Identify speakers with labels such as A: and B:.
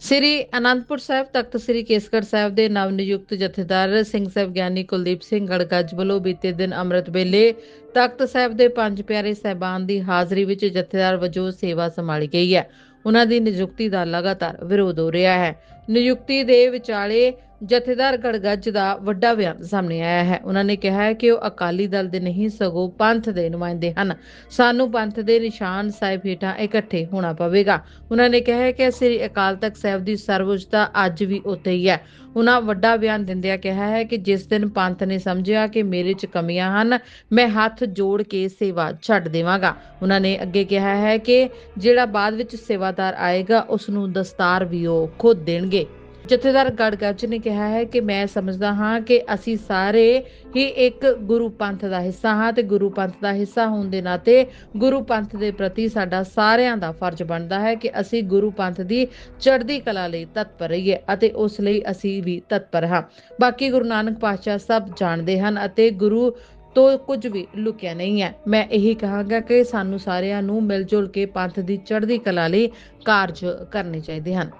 A: ਸ੍ਰੀ ਅਨੰਦਪੁਰ ਸਾਹਿਬ ਤਖਤ ਸ੍ਰੀ ਕੇਸਗੜ੍ਹ ਸਾਹਿਬ ਦੇ ਨਵ ਨਿਯੁਕਤ ਜਥੇਦਾਰ ਸਿੰਘ ਸਾਹਿਬ ਗਿਆਨੀ ਕੁਲਦੀਪ ਸਿੰਘ ਗੜਗੱਜ ਵੱਲੋਂ ਬੀਤੇ ਦਿਨ ਅੰਮ੍ਰਿਤ ਵੇਲੇ ਤਖਤ ਸਾਹਿਬ ਦੇ ਪੰਜ ਪਿਆਰੇ ਸਹਿਬਾਨ ਦੀ ਹਾਜ਼ਰੀ ਵਿੱਚ ਜਥੇਦਾਰ ਵਜੋਂ ਸੇਵਾ ਸੰਭਾਲੀ ਗਈ ਹੈ। ਉਹਨਾਂ ਦੀ ਨਿਯੁਕਤੀ ਦਾ ਲਗਾਤਾਰ ਵਿਰੋਧ ਹੋ ਰਿਹਾ ਹੈ। ਨਿਯੁਕਤੀ ਦੇ ਵਿਚਾਲੇ ਜਥੇਦਾਰ ਗੜਗੱਜ ਦਾ ਵੱਡਾ ਬਿਆਨ ਸਾਹਮਣੇ ਆਇਆ ਹੈ। ਉਹਨਾਂ ਨੇ ਕਿਹਾ ਹੈ ਕਿ ਉਹ ਅਕਾਲੀ ਦਲ ਦੇ ਨਹੀਂ, ਸਗੋਂ ਪੰਥ ਦੇ ਨੁਮਾਇੰਦੇ ਹਨ। ਸਾਨੂੰ ਪੰਥ ਦੇ ਨਿਸ਼ਾਨ ਸਾਹਿਬ ਹੇਠਾਂ ਇਕੱਠੇ ਹੋਣਾ ਪਵੇਗਾ। ਉਹਨਾਂ ਨੇ ਕਿਹਾ ਹੈ ਕਿ ਸ੍ਰੀ ਅਕਾਲ ਤਖਤ ਸਾਹਿਬ ਦੀ ਸਰਵਉੱਚਤਾ ਅੱਜ ਵੀ ਉੱਥੇ ਹੀ ਹੈ। ਉਹਨਾਂ ਵੱਡਾ ਬਿਆਨ ਦਿੰਦਿਆਂ ਕਿਹਾ ਹੈ ਕਿ ਜਿਸ ਦਿਨ ਪੰਥ ਨੇ ਸਮਝਿਆ ਕਿ ਮੇਰੇ 'ਚ ਕਮੀਆਂ ਹਨ, ਮੈਂ ਹੱਥ ਜੋੜ ਕੇ ਸੇਵਾ ਛੱਡ ਦੇਵਾਂਗਾ। ਉਹਨਾਂ ਨੇ ਅੱਗੇ ਕਿਹਾ ਹੈ ਕਿ ਜਿਹੜਾ ਬਾਅਦ ਵਿੱਚ ਸੇਵਾਦਾਰ ਆਏਗਾ ਉਸ ਨੂੰ ਦਸਤਾਰ ਵੀ ਉਹ ਖੁਦ ਦੇਣਗੇ। ਜਥੇਦਾਰ ਗੜਗੱਜ ਨੇ ਕਿਹਾ ਹੈ ਕਿ ਮੈਂ ਸਮਝਦਾ ਹਾਂ ਕਿ ਅਸੀਂ ਸਾਰੇ ਹੀ ਇੱਕ ਗੁਰੂ ਪੰਥ ਦਾ ਹਿੱਸਾ ਹਾਂ ਤੇ ਗੁਰੂ ਪੰਥ ਦਾ ਹਿੱਸਾ ਹੋਣ ਦੇ ਨਾਤੇ ਗੁਰੂ ਪੰਥ ਦੇ ਪ੍ਰਤੀ ਸਾਡਾ ਸਾਰਿਆਂ ਦਾ ਫਰਜ਼ ਬਣਦਾ ਹੈ ਕਿ ਅਸੀਂ ਗੁਰੂ ਪੰਥ ਦੀ ਚੜ੍ਹਦੀ ਕਲਾ ਲਈ ਤਤਪਰ ਰਹੀਏ ਅਤੇ ਉਸ ਲਈ ਅਸੀਂ ਵੀ ਤਤਪਰ ਹਾਂ। ਬਾਕੀ ਗੁਰੂ ਨਾਨਕ ਪਾਤਸ਼ਾਹ ਸਭ ਜਾਣਦੇ ਹਨ ਅਤੇ ਗੁਰੂ ਤੋਂ ਕੁਝ ਵੀ ਲੁਕਿਆ ਨਹੀਂ ਹੈ। ਮੈਂ ਇਹੀ ਕਹਾਂਗਾ ਕਿ ਸਾਨੂੰ ਸਾਰਿਆਂ ਨੂੰ ਮਿਲ ਜੁਲ ਕੇ ਪੰਥ ਦੀ ਚੜ੍ਹਦੀ ਕਲਾ ਲਈ ਕਾਰਜ ਕਰਨੇ ਚਾਹੀਦੇ ਹਨ।